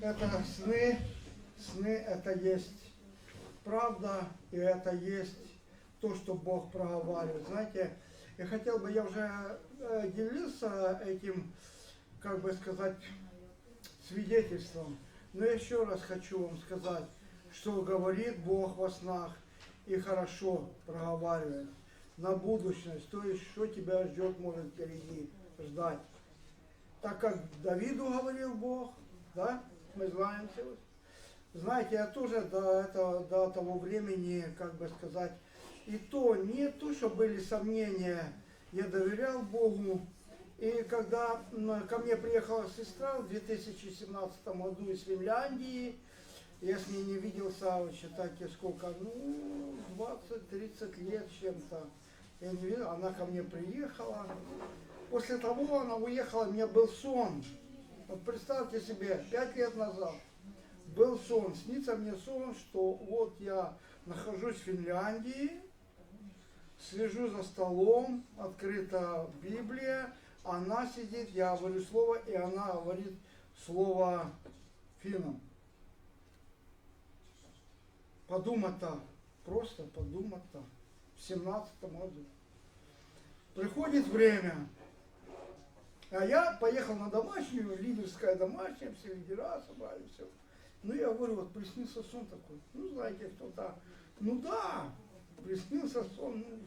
это сны, сны это есть правда, и это есть то, что Бог проговаривает. Знаете, я хотел бы, я уже э, делился этим, как бы сказать, свидетельством, но еще раз хочу вам сказать, что говорит Бог во снах и хорошо проговаривает на будущность, то есть что тебя ждет, может впереди ждать. Так как Давиду говорил Бог, да, мы знаем все. Знаете, я тоже до, этого, до того времени, как бы сказать, и то, не то, что были сомнения, я доверял Богу. И когда ко мне приехала сестра в 2017 году из Финляндии, я с ней не виделся, считайте, сколько, ну, 20-30 лет чем-то. Она ко мне приехала. После того она уехала, у меня был сон. Вот представьте себе, пять лет назад был сон, снится мне сон, что вот я нахожусь в Финляндии, слежу за столом, открыта Библия, она сидит, я говорю слово, и она говорит слово финном. Подумать так, просто подумать так, в семнадцатом году. Приходит время, а я поехал на домашнюю, лидерская домашняя, все лидера собрали, все. Ну, я говорю, вот приснился сон такой. Ну, знаете, кто-то, ну да, приснился сон, ну,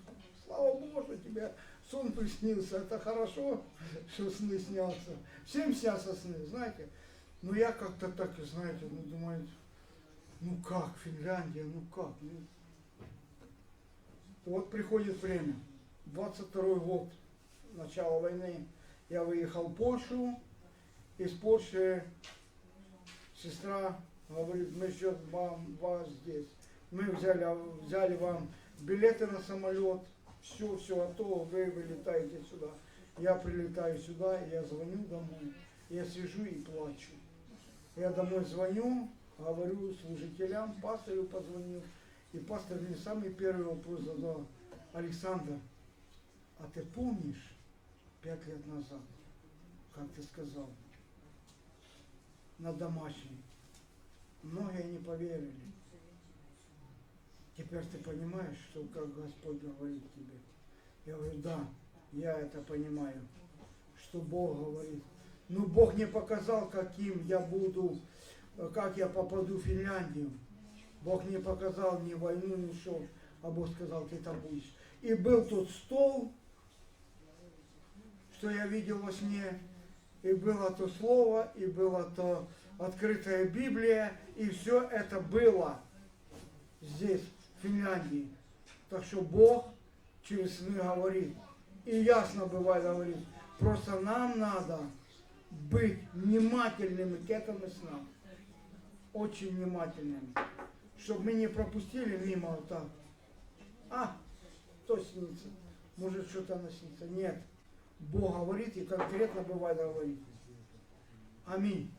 слава Богу, что тебе сон приснился, это хорошо, что сны снятся. Всем снятся сны, знаете. Но я как-то так, знаете, ну, думаю, ну как, Финляндия, ну как, ну. Вот приходит время, 22 год, начало войны, я выехал в Польшу, из Польши сестра говорит, мы ждем вам, вас здесь. Мы взяли, взяли вам билеты на самолет, все, все готово, вы вылетаете сюда. Я прилетаю сюда, я звоню домой, я сижу и плачу. Я домой звоню, говорю служителям, пастору позвонил, и пастор мне самый первый вопрос задал, Александр, а ты помнишь пять лет назад, как ты сказал, на домашней. Многие не поверили. Теперь ты понимаешь, что как Господь говорит тебе. Я говорю, да, я это понимаю, что Бог говорит. Но Бог не показал, каким я буду, как я попаду в Финляндию. Бог не показал ни войну, ни что, а Бог сказал, ты там будешь. И был тот стол, что я видел во сне, и было то слово, и было то открытая Библия, и все это было здесь, в Финляндии. Так что Бог через сны говорит. И ясно бывает говорит. Просто нам надо быть внимательными к этому снам. Очень внимательными. Чтобы мы не пропустили мимо вот так. А, то снится. Может что-то наснится. Нет. Бог говорит и конкретно бывает говорит. Аминь.